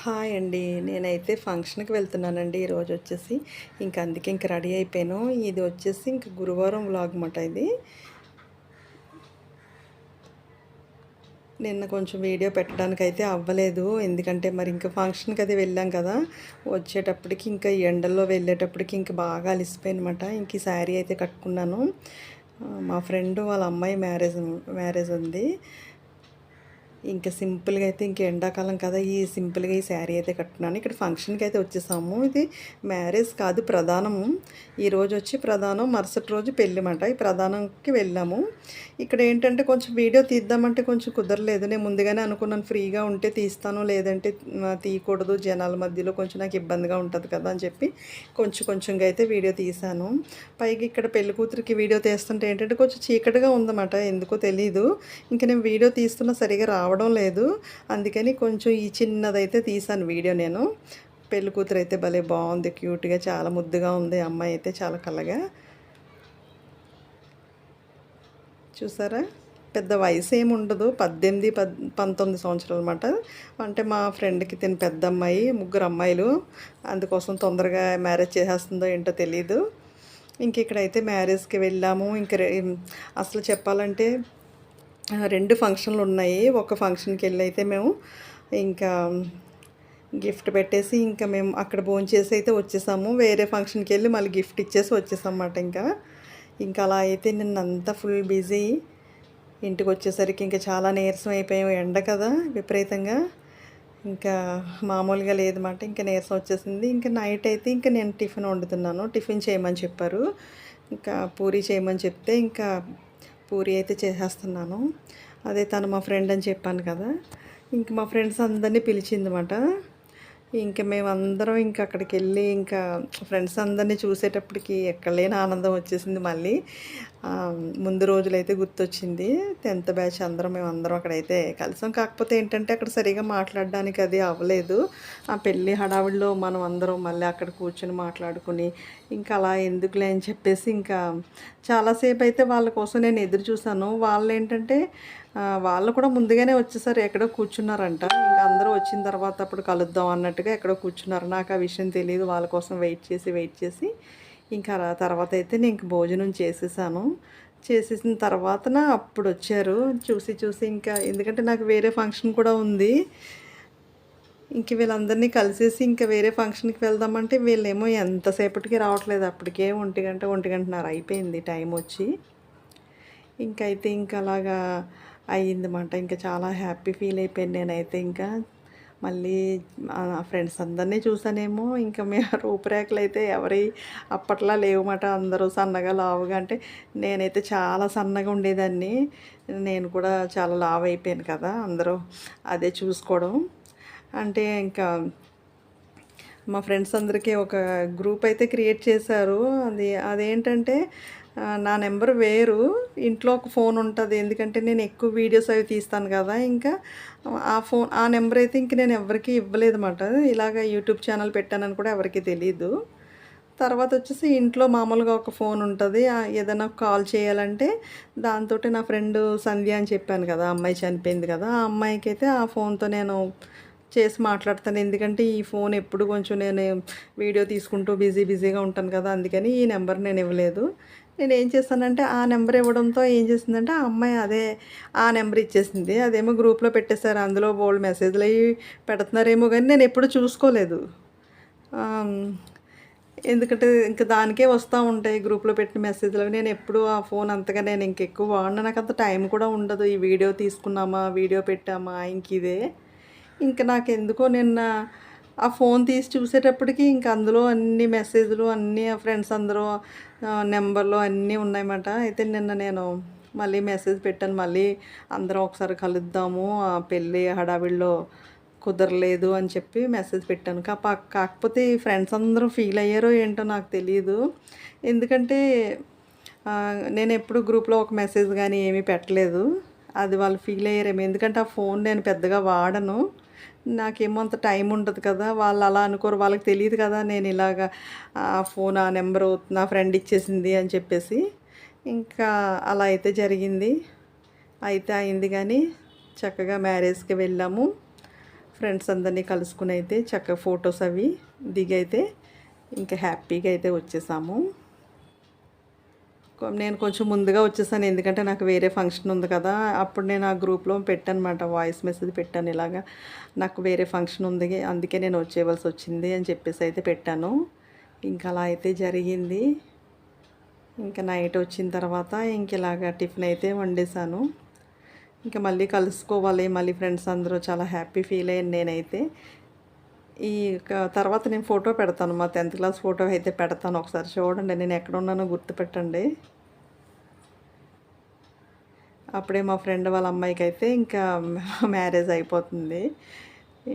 Hi అండి. నేనైతే ఫంక్షన్కి వెళ్తున్నానండి. ఈరోజు వచ్చేసి ఇంక అందుకే ఇంక రెడీ అయిపోయాను. ఇది వచ్చేసి ఇంక గురువారం వ్లాగ్ మాట ఇది. నిన్న కొంచెం వీడియో పెట్టడానికి అయితే అవ్వలేదు. ఎందుకంటే మరి ఇంకా ఫంక్షన్కి అది వెళ్ళాం కదా. వచ్చేటప్పటికి ఇంకా ఈ ఎండల్లో వెళ్ళేటప్పటికి ఇంకా బాగా అలిసిపోయినమాట ఇంక ఈ శారీ అయితే కట్టుకున్నాను. మా ఫ్రెండ్ వాళ్ళ అమ్మాయి మ్యారేజ్ మ్యారేజ్ ఉంది. ఇంకా సింపుల్గా అయితే ఇంక ఎండాకాలం కదా ఈ సింపుల్గా ఈ శారీ అయితే కట్టున్నాను. ఇక్కడ ఫంక్షన్కి అయితే వచ్చేసాము. ఇది మ్యారేజ్ కాదు ప్రధానము. ఈరోజు వచ్చి ప్రధానం మరుసటి రోజు పెళ్ళి మాట ఈ ప్రధానంకి వెళ్ళాము. ఇక్కడ ఏంటంటే కొంచెం వీడియో తీద్దామంటే కొంచెం కుదరలేదు. నేను ముందుగానే అనుకున్నాను ఫ్రీగా ఉంటే తీస్తాను లేదంటే తీయకూడదు. జనాల మధ్యలో కొంచెం నాకు ఇబ్బందిగా ఉంటుంది కదా అని చెప్పి కొంచెం కొంచెంగా అయితే వీడియో తీశాను. పైగా ఇక్కడ పెళ్ళి కూతురికి వీడియో తీస్తుంటే ఏంటంటే కొంచెం చీకటిగా ఉందన్నమాట. ఎందుకో తెలీదు. ఇంకా నేను వీడియో తీస్తున్నా సరిగా రావడం లేదు. అందుకని కొంచెం ఈ చిన్నదైతే తీసాను వీడియో నేను. పెళ్ళి కూతురు అయితే భలే బాగుంది క్యూట్గా చాలా ముద్దుగా ఉంది అమ్మాయి అయితే చాలా కలగా. చూసారా? పెద్ద వయసు ఏమి ఉండదు పద్దెనిమిది పద్ పంతొమ్మిది సంవత్సరాలు అనమాట అంటే మా ఫ్రెండ్కి తిన పెద్ద అమ్మాయి ముగ్గురు అమ్మాయిలు. అందుకోసం తొందరగా మ్యారేజ్ చేసేస్తుందో ఏంటో తెలీదు. ఇంక ఇక్కడైతే మ్యారేజ్కి వెళ్ళాము. ఇంక రె- అసలు చెప్పాలంటే రెండు ఫంక్షన్లు ఉన్నాయి. ఒక ఫంక్షన్కి వెళ్ళి అయితే మేము ఇంకా గిఫ్ట్ పెట్టేసి ఇంకా మేము అక్కడ భోంచేసి అయితే వచ్చేసాము. వేరే ఫంక్షన్కి వెళ్ళి మళ్ళీ గిఫ్ట్ ఇచ్చేసి వచ్చేసాం ఇంకా. ఇంకా అలా అయితే నిన్నంతా ఫుల్ బిజీ. ఇంటికి వచ్చేసరికి ఇంకా చాలా నీరసం అయిపోయాము. ఎండ కదా విపరీతంగా. ఇంకా మామూలుగా లేదన్నమాట. ఇంకా నీరసం వచ్చేసింది. ఇంకా నైట్ అయితే ఇంకా నేను టిఫిన్ వండుతున్నాను. టిఫిన్ చేయమని చెప్పారు. ఇంకా పూరి చేయమని చెప్తే ఇంకా పూరి అయితే చేసేస్తున్నాను. అదే తను మా ఫ్రెండ్ అని చెప్పాను కదా. ఇంక మా ఫ్రెండ్స్ అందరినీ పిలిచిందన్నమాట. ఇంకా మేమందరం ఇంకా అక్కడికి వెళ్ళి ఇంకా ఫ్రెండ్స్ అందరినీ చూసేటప్పటికి ఎక్కడ లేని ఆనందం వచ్చేసింది మళ్ళీ. ముందు రోజులైతే గుర్తొచ్చింది. టెన్త్ బ్యాచ్ అందరం మేము అందరం అక్కడైతే కలిసాం. కాకపోతే ఏంటంటే అక్కడ సరిగా మాట్లాడడానికి అది అవ్వలేదు. ఆ పెళ్ళి హడావిడిలో మనం అందరం మళ్ళీ అక్కడ కూర్చొని మాట్లాడుకుని ఇంకా అలా ఎందుకులే అని చెప్పేసి ఇంకా చాలాసేపు అయితే వాళ్ళ కోసం నేను ఎదురు చూశాను. వాళ్ళు ఏంటంటే వాళ్ళు కూడా ముందుగానే వచ్చేసారు. ఎక్కడో కూర్చున్నారంట. ఇంకా అందరూ వచ్చిన తర్వాత అప్పుడు కలుద్దాం అన్నట్టుగా ఎక్కడో కూర్చున్నారు. నాకు ఆ విషయం తెలియదు వాళ్ళ కోసం వెయిట్ చేసి వెయిట్ చేసి ఇంకా తర్వాత అయితే నేను ఇంక భోజనం చేసేసాను. చేసేసిన తర్వాతన అప్పుడు వచ్చారు. చూసి చూసి ఇంకా ఎందుకంటే నాకు వేరే ఫంక్షన్ కూడా ఉంది. ఇంక వీళ్ళందరినీ కలిసేసి ఇంకా వేరే ఫంక్షన్కి వెళ్దామంటే వీళ్ళేమో ఎంతసేపటికి రావట్లేదు. అప్పటికే ఒంటి గంట ఒంటి గంటన్నర అయిపోయింది టైం వచ్చి. ఇంకైతే ఇంకా అలాగా అయ్యిందన్నమాట. ఇంకా చాలా హ్యాపీ ఫీల్ అయిపోయాను నేనైతే ఇంకా. మళ్ళీ ఫ్రెండ్స్ అందరినీ చూసానేమో ఇంకా మే రూపురేఖలు అయితే ఎవరి అప్పట్లో లేవమాట. అందరూ సన్నగా లావుగా అంటే నేనైతే చాలా సన్నగా ఉండేదాన్ని. నేను కూడా చాలా లావు అయిపోయాను కదా అందరూ అదే చూసుకోవడం. అంటే ఇంకా మా ఫ్రెండ్స్ అందరికీ ఒక గ్రూప్ అయితే క్రియేట్ చేశారు. అది అదేంటంటే నా నెంబర్ వేరు. ఇంట్లో ఒక ఫోన్ ఉంటుంది. ఎందుకంటే నేను ఎక్కువ వీడియోస్ అవి తీస్తాను కదా. ఇంకా ఆ ఫోన్ ఆ నెంబర్ అయితే ఇంక నేను ఎవరికి ఇవ్వలేదన్నమాట. ఇలాగ యూట్యూబ్ ఛానల్ పెట్టానని కూడా ఎవరికి తెలియదు తర్వాత వచ్చేసి ఇంట్లో మామూలుగా ఒక ఫోన్ ఉంటుంది. ఏదైనా కాల్ చేయాలంటే దాంతో నా ఫ్రెండ్ సంధ్య అని చెప్పాను కదా. అమ్మాయి చనిపోయింది కదా. ఆ అమ్మాయికి అయితే ఆ ఫోన్తో నేను చేసి మాట్లాడతాను. ఎందుకంటే ఈ ఫోన్ ఎప్పుడు కొంచెం నేను వీడియో తీసుకుంటూ బిజీ బిజీగా ఉంటాను కదా అందుకని ఈ నెంబర్ నేను ఇవ్వలేదు. నేను ఏం చేస్తానంటే ఆ నెంబర్ ఇవ్వడంతో ఏం చేసిందంటే ఆ అమ్మాయి అదే ఆ నెంబర్ ఇచ్చేసింది. అదేమో గ్రూప్లో పెట్టేశారు. అందులో బోల్డ్ మెసేజ్లు అవి పెడుతున్నారేమో కానీ నేను ఎప్పుడు చూసుకోలేదు. ఎందుకంటే ఇంకా దానికే వస్తూ ఉంటాయి గ్రూప్లో పెట్టిన మెసేజ్లు నేను ఎప్పుడు ఆ ఫోన్ అంతగా నేను ఇంకెక్కువ వాడినా. నాకు అంత టైం కూడా ఉండదు. ఈ వీడియో తీసుకున్నామా వీడియో పెట్టామా ఇంక ఇదే. ఇంకా నాకు ఎందుకో నిన్న ఆ ఫోన్ తీసి చూసేటప్పటికి ఇంకా అందులో అన్ని మెసేజ్లు అన్నీ ఆ ఫ్రెండ్స్ అందరూ నెంబర్లు అన్నీ ఉన్నాయన్నమాట. అయితే నిన్న నేను మళ్ళీ మెసేజ్ పెట్టాను. మళ్ళీ అందరం ఒకసారి కలుద్దాము ఆ పెళ్ళి హడావిడిలో కుదరలేదు అని చెప్పి మెసేజ్ పెట్టాను. కాపా కాకపోతే ఈ ఫ్రెండ్స్ అందరూ ఫీల్ అయ్యారో ఏంటో నాకు తెలియదు ఎందుకంటే నేను ఎప్పుడు గ్రూప్లో ఒక మెసేజ్ కానీ ఏమీ పెట్టలేదు. అది వాళ్ళు ఫీల్ అయ్యారేమో. ఎందుకంటే ఆ ఫోన్ నేను పెద్దగా వాడను. నాకేమో అంత టైం ఉండదు కదా వాళ్ళు అలా అనుకోరు వాళ్ళకి తెలియదు కదా నేను ఇలాగ ఆ ఫోన్ ఆ నెంబర్ నా ఫ్రెండ్ ఇచ్చేసింది అని చెప్పేసి ఇంకా అలా అయితే జరిగింది. అయితే అయింది కానీ చక్కగా మ్యారేజ్కి వెళ్ళాము. ఫ్రెండ్స్ అందరినీ కలుసుకుని అయితే చక్కగా ఫొటోస్ అవి దిగైతే ఇంకా హ్యాపీగా అయితే వచ్చేసాము. నేను కొంచెం ముందుగా వచ్చేసాను ఎందుకంటే నాకు వేరే ఫంక్షన్ ఉంది కదా అప్పుడు నేను ఆ గ్రూప్లో పెట్టానమాట వాయిస్ మెసేజ్ పెట్టాను ఇలాగా నాకు వేరే ఫంక్షన్ ఉంది అందుకే నేను వచ్చేవలసి వచ్చింది అని చెప్పేసి అయితే పెట్టాను. ఇంకా అలా అయితే జరిగింది. ఇంకా నైట్ వచ్చిన తర్వాత ఇంక ఇలాగా టిఫిన్ అయితే వండేసాను ఇంకా మళ్ళీ కలుసుకోవాలి మళ్ళీ ఫ్రెండ్స్ అందరూ చాలా హ్యాపీ ఫీల్ అయ్యాను నేనైతే. ఈ తర్వాత నేను ఫోటో పెడతాను. మా టెన్త్ క్లాస్ ఫోటో అయితే పెడతాను. ఒకసారి చూడండి. నేను ఎక్కడ ఉన్నానో గుర్తుపెట్టండి. అప్పుడే మా ఫ్రెండ్ వాళ్ళ అమ్మాయికి అయితే ఇంకా మ్యారేజ్ అయిపోతుంది.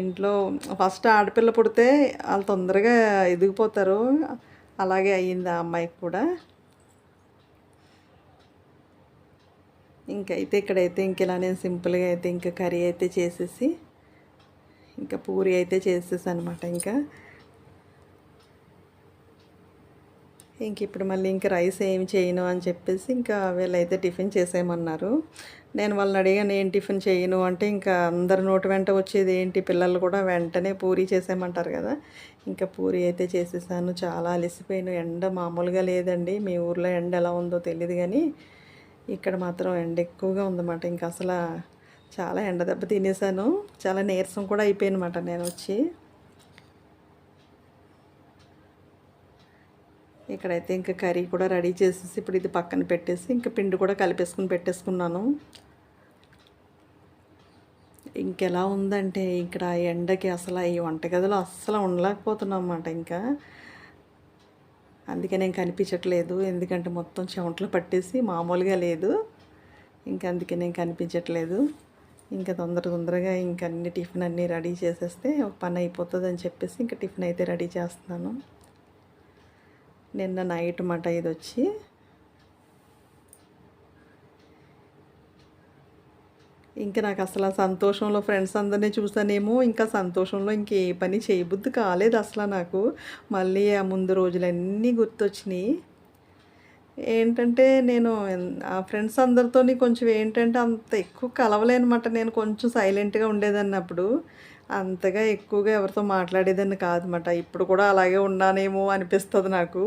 ఇంట్లో ఫస్ట్ ఆడపిల్ల పుడితే వాళ్ళు తొందరగా ఎదిగిపోతారు. అలాగే అయ్యింది ఆ అమ్మాయికి కూడా. ఇంకైతే ఇక్కడైతే ఇంక ఇలా నేను సింపుల్గా అయితే ఇంకా కర్రీ అయితే చేసేసి ఇంకా పూరి అయితే చేసేసానమాట ఇంకా. ఇంక ఇప్పుడు మళ్ళీ ఇంకా రైస్ ఏం చేయను అని చెప్పేసి ఇంకా వీళ్ళైతే టిఫిన్ చేసేయమన్నారు. నేను వాళ్ళని అడిగాను ఏం టిఫిన్ చేయను? అంటే ఇంకా అందరి నోటి వెంట వచ్చేది ఏంటి? పిల్లలు కూడా వెంటనే పూరి చేసేయమంటారు కదా. ఇంకా పూరి అయితే చేసేసాను. చాలా అలసిపోయాను. ఎండ మామూలుగా లేదండి. మీ ఊర్లో ఎండ ఎలా ఉందో తెలియదు కానీ ఇక్కడ మాత్రం ఎండ ఎక్కువగా ఉందన్నమాట. ఇంకా అసలు చాలా ఎండ దెబ్బ తినేసాను. చాలా నీరసం కూడా అయిపోయానమాట నేను వచ్చి. ఇక్కడైతే ఇంకా కర్రీ కూడా రెడీ చేసేసి ఇప్పుడు ఇది పక్కన పెట్టేసి ఇంకా పిండి కూడా కలిపేసుకుని పెట్టేసుకున్నాను. ఇంకెలా ఉందంటే ఇక్కడ ఎండకి అసలు ఈ వంటగదిలో అస్సలు ఉండలేకపోతున్నాం అన్నమాట ఇంకా. అందుకే నేను కనిపించట్లేదు. ఎందుకంటే మొత్తం చెమటలు పట్టేసి మామూలుగా లేదు. ఇంకా అందుకే నేను కనిపించట్లేదు. ఇంకా తొందర తొందరగా ఇంకా అన్ని టిఫిన్ అన్నీ రెడీ చేసేస్తే ఒక పని అయిపోతుంది అని చెప్పేసి ఇంకా టిఫిన్ అయితే రెడీ చేస్తున్నాను. నిన్న నైట్ మాట ఇది వచ్చి ఇంకా నాకు అసలు ఆ సంతోషంలో ఫ్రెండ్స్ అందరినీ చూసానేమో ఇంకా సంతోషంలో ఇంకే పని చేయబుద్ధి కాలేదు అసలు నాకు. మళ్ళీ ఆ ముందు రోజులన్నీ గుర్తొచ్చినాయి. ఏంటంటే నేను ఆ ఫ్రెండ్స్ అందరితోని కొంచెం ఏంటంటే అంత ఎక్కువ కలవలేనమాట. నేను కొంచెం సైలెంట్గా ఉండేదాన్ని అప్పుడు. అంతగా ఎక్కువగా ఎవరితో మాట్లాడేదాన్ని కాదనమాట. ఇప్పుడు కూడా అలాగే ఉన్నానేమో అనిపిస్తుంది నాకు.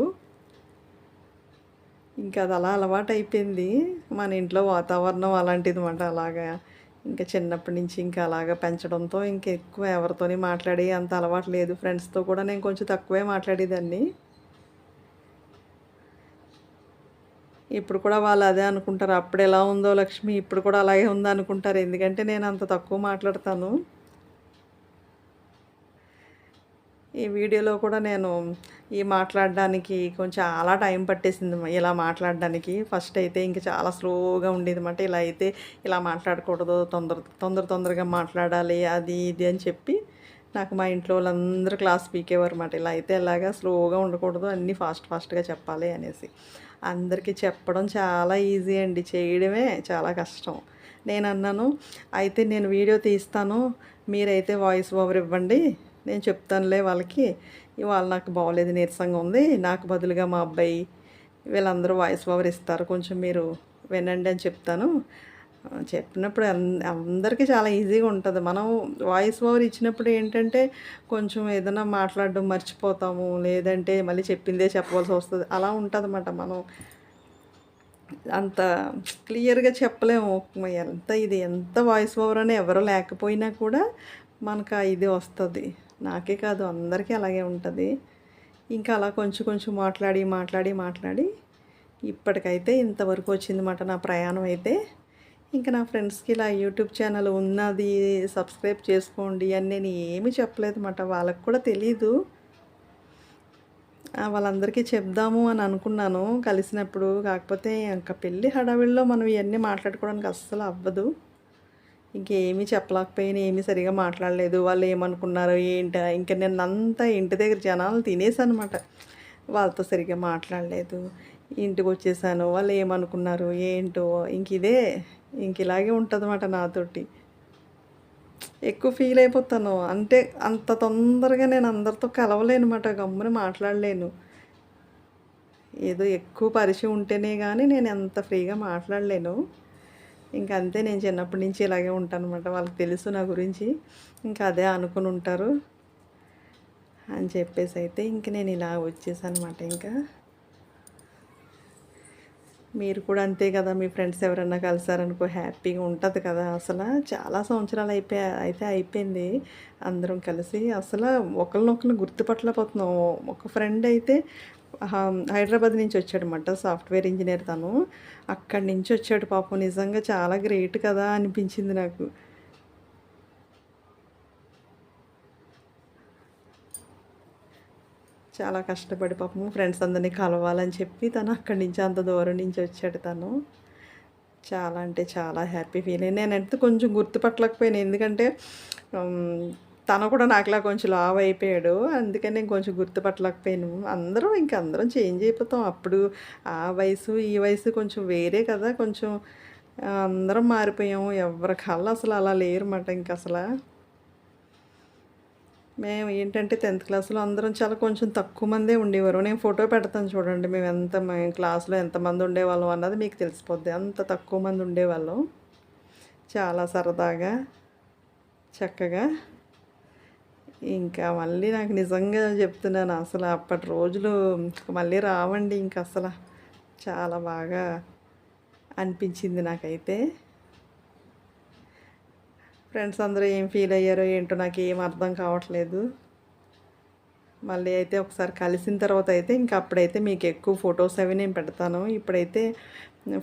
ఇంకా అది అలా అలవాటు అయిపోయింది. మన ఇంట్లో వాతావరణం అలాంటిది అనమాట అలాగా. ఇంకా చిన్నప్పటి నుంచి ఇంకా అలాగా పెంచడంతో ఇంకెక్కువ ఎవరితోని మాట్లాడే అంత అలవాటు లేదు. ఫ్రెండ్స్తో కూడా నేను కొంచెం తక్కువే మాట్లాడేదాన్ని. ఇప్పుడు కూడా వాళ్ళు అదే అనుకుంటారు. అప్పుడు ఎలా ఉందో లక్ష్మి ఇప్పుడు కూడా అలాగే ఉందో అనుకుంటారు. ఎందుకంటే నేను అంత తక్కువ మాట్లాడతాను. ఈ వీడియోలో కూడా నేను ఈ మాట్లాడడానికి కొంచెం చాలా టైం పట్టేసింది ఇలా మాట్లాడడానికి. ఫస్ట్ అయితే ఇంకా చాలా స్లోగా ఉండేది అనమాట ఇలా అయితే ఇలా మాట్లాడకూడదు తొందర తొందర తొందరగా మాట్లాడాలి అది ఇది అని చెప్పి నాకు మా ఇంట్లో వాళ్ళందరూ క్లాస్ పీకేవారు అనమాట ఇలా అయితే ఇలాగా స్లోగా ఉండకూడదు అన్నీ ఫాస్ట్ ఫాస్ట్గా చెప్పాలి అనేసి. అందరికీ చెప్పడం చాలా ఈజీ అండి. చేయడమే చాలా కష్టం. నేను అన్నాను అయితే నేను వీడియో తీస్తాను. మీరైతే వాయిస్ ఓవర్ ఇవ్వండి. నేను చెప్తానులే వాళ్ళకి. ఇవాళ నాకు బాగోలేదు నీరసంగా ఉంది. నాకు బదులుగా మా అబ్బాయి వీళ్ళందరూ వాయిస్ ఓవర్ ఇస్తారు. కొంచెం మీరు వినండి అని చెప్తాను. చెప్పినప్పుడు అందరికీ చాలా ఈజీగా ఉంటుంది. మనం వాయిస్ ఓవర్ ఇచ్చినప్పుడు ఏంటంటే కొంచెం ఏదైనా మాట్లాడడం మర్చిపోతాము లేదంటే మళ్ళీ చెప్పిందే చెప్పవలసి వస్తుంది. అలా ఉంటుంది మనం. అంత క్లియర్గా చెప్పలేము. ఎంత ఇది ఎంత వాయిస్ ఓవర్ అని ఎవరు లేకపోయినా కూడా మనకు ఇది వస్తుంది. నాకే కాదు అందరికీ అలాగే ఉంటుంది. ఇంకా అలా కొంచెం కొంచెం మాట్లాడి మాట్లాడి మాట్లాడి ఇప్పటికైతే ఇంతవరకు వచ్చిందన్నమాట నా ప్రయాణం అయితే. ఇంకా నా ఫ్రెండ్స్కి ఇలా యూట్యూబ్ ఛానల్ ఉన్నది సబ్స్క్రైబ్ చేసుకోండి అని నేను ఏమీ చెప్పలేదు అన్నమాట వాళ్ళకి కూడా తెలీదు. వాళ్ళందరికీ చెప్దాము అని అనుకున్నాను. కలిసినప్పుడు కాకపోతే ఇంకా పెళ్ళి హడావిడిలో మనం ఇవన్నీ మాట్లాడుకోవడానికి అస్సలు అవ్వదు. ఇంకేమీ చెప్పలేకపోయినా ఏమీ సరిగా మాట్లాడలేదు. వాళ్ళు ఏమనుకున్నారు ఏంట ఇంకా నేను అంతా ఇంటి దగ్గర జనాలు తినేసాను అనమాట వాళ్ళతో సరిగా మాట్లాడలేదు. ఇంటికి వచ్చేసాను. వాళ్ళు ఏమనుకున్నారు ఏంటో ఇంక ఇదే ఇంక ఇలాగే ఉంటుంది అన్నమాట నాతోటి. ఎక్కువ ఫీల్ అయిపోతాను. అంటే అంత తొందరగా నేను అందరితో కలవలేనమాట గమ్మున మాట్లాడలేను. ఏదో ఎక్కువ పరిచయం ఉంటేనే కానీ నేను ఎంత ఫ్రీగా మాట్లాడలేను. ఇంకా అంతే నేను చిన్నప్పటి నుంచి ఇలాగే ఉంటాను అనమాట వాళ్ళకి తెలుసు నా గురించి. ఇంకా అదే అనుకుని ఉంటారు. అని చెప్పేసి అయితే ఇంక నేను ఇలా వచ్చేసాను అనమాట ఇంకా. మీరు కూడా అంతే కదా మీ ఫ్రెండ్స్ ఎవరన్నా కలిసారనుకో హ్యాపీగా ఉంటుంది కదా అసలు. చాలా సంవత్సరాలు అయిపోయి అయితే అయిపోయింది. అందరం కలిసి అసలు ఒకరినొకరిని గుర్తుపట్టలేకపోతున్నాం. ఒక ఫ్రెండ్ అయితే హైదరాబాద్ నుంచి వచ్చాడనమాట సాఫ్ట్వేర్ ఇంజనీర్ తను. అక్కడి నుంచి వచ్చాడు పాపం. నిజంగా చాలా గ్రేట్ కదా అనిపించింది నాకు. చాలా కష్టపడి పాపం ఫ్రెండ్స్ అందరినీ కలవాలని చెప్పి తను అక్కడి నుంచి అంత దూరం నుంచి వచ్చాడు తను. చాలా అంటే చాలా హ్యాపీ ఫీల్. అయ్యి నేనంటే కొంచెం గుర్తుపట్టలేకపోయాను. ఎందుకంటే తను కూడా నాకులా కొంచెం లావ్ అయిపోయాడు. అందుకని నేను కొంచెం గుర్తుపట్టలేకపోయాను. అందరం ఇంకా అందరం చేంజ్ అయిపోతాం. అప్పుడు ఆ వయసు ఈ వయసు కొంచెం వేరే కదా. కొంచెం అందరం మారిపోయాము ఎవరి కళ్ళు అసలు అలా లేరన్నమాట ఇంక అసలు. మేము ఏంటంటే టెన్త్ క్లాస్లో అందరం చాలా కొంచెం తక్కువ మందే ఉండేవారు. నేను ఫోటో పెడతాను చూడండి మేము ఎంత మేము క్లాస్లో ఎంతమంది ఉండేవాళ్ళం అన్నది మీకు తెలిసిపోద్ది. అంత తక్కువ మంది ఉండేవాళ్ళం. చాలా సరదాగా చక్కగా. ఇంకా మళ్ళీ నాకు నిజంగా చెప్తున్నాను అసలు అప్పటి రోజులు మళ్ళీ రావండి ఇంక అసలు. చాలా బాగా అనిపించింది నాకైతే. ఫ్రెండ్స్ అందరూ ఏం ఫీల్ అయ్యారో ఏంటో నాకు ఏం అర్థం కావట్లేదు. మళ్ళీ అయితే ఒకసారి కలిసిన తర్వాత అయితే ఇంకా అప్పుడైతే మీకు ఎక్కువ ఫొటోస్ అవి నేను పెడతాను. ఇప్పుడైతే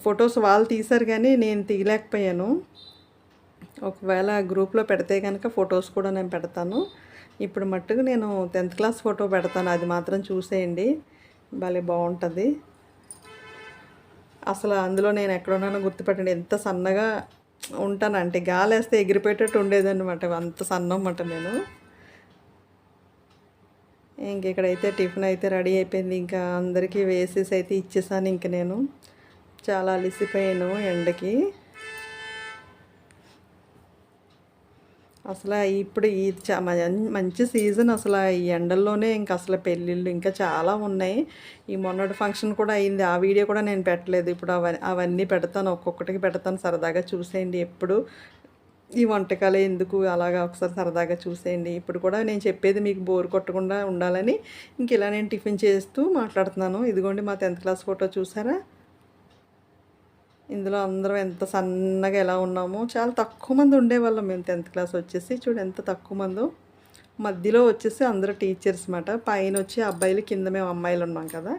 ఫొటోస్ వాళ్ళు తీశారు కానీ నేను తీయలేకపోయాను. ఒకవేళ గ్రూప్లో పెడితే కనుక ఫొటోస్ కూడా నేను పెడతాను. ఇప్పుడు మట్టుకు నేను టెన్త్ క్లాస్ ఫోటో పెడతాను. అది మాత్రం చూసేయండి. భలే బాగుంటుంది. అసలు అందులో నేను ఎక్కడున్నానో గుర్తుపెట్టండి. ఎంత సన్నగా ఉంటానంటే గాలి వేస్తే ఎగిరిపోయేటట్టు ఉండేదన్నమాట. అంత సన్నం అన్నమాట నేను. ఇంక ఇక్కడైతే టిఫిన్ అయితే రెడీ అయిపోయింది. ఇంకా అందరికీ వేసేసి అయితే ఇచ్చేసాను ఇంక నేను. చాలా అలిసిపోయాను ఎండకి. అసలు ఇప్పుడు ఈ చ- మం- మంచి సీజన్ అసలు ఈ ఎండల్లోనే ఇంకా అసలు పెళ్ళిళ్ళు ఇంకా చాలా ఉన్నాయి. ఈ మొన్నటి ఫంక్షన్ కూడా అయింది. ఆ వీడియో కూడా నేను పెట్టలేదు. ఇప్పుడు అవన్నీ అవన్నీ పెడతాను. ఒక్కొక్కటికి పెడతాను. సరదాగా చూసేయండి ఎప్పుడు. ఈ వంటకాలు ఎందుకు? అలాగా ఒకసారి సరదాగా చూసేయండి. ఇప్పుడు కూడా నేను చెప్పేది మీకు బోర్ కొట్టకుండా ఉండాలని. ఇంక ఇలా నేను టిఫిన్ చేస్తూ మాట్లాడుతున్నాను. ఇదిగోండి మా టెన్త్ క్లాస్ ఫోటో చూసారా? ఇందులో అందరం ఎంత సన్నగా ఎలా ఉన్నామో చాలా తక్కువ మంది ఉండేవాళ్ళం మేము టెన్త్ క్లాస్ వచ్చేసి. చూడు ఎంత తక్కువ మందో. మధ్యలో వచ్చేసి అందరూ టీచర్స్ మాట. పైన వచ్చి అబ్బాయిలు కింద మేము అమ్మాయిలు ఉన్నాం కదా.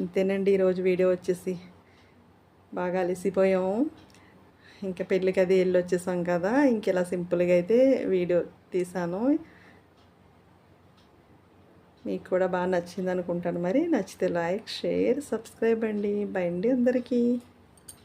ఇంతేనండి ఈరోజు వీడియో వచ్చేసి. బాగా అలసిపోయాము ఇంకా పెళ్ళికి అది వెళ్ళి వచ్చేసాం కదా. ఇంక ఇలా సింపుల్గా అయితే వీడియో తీసాను. మీకు కూడా బాగా నచ్చింది అనుకుంటాను మరి. నచ్చితే లైక్ షేర్ సబ్స్క్రైబ్ అండి. బై అండి అందరికీ.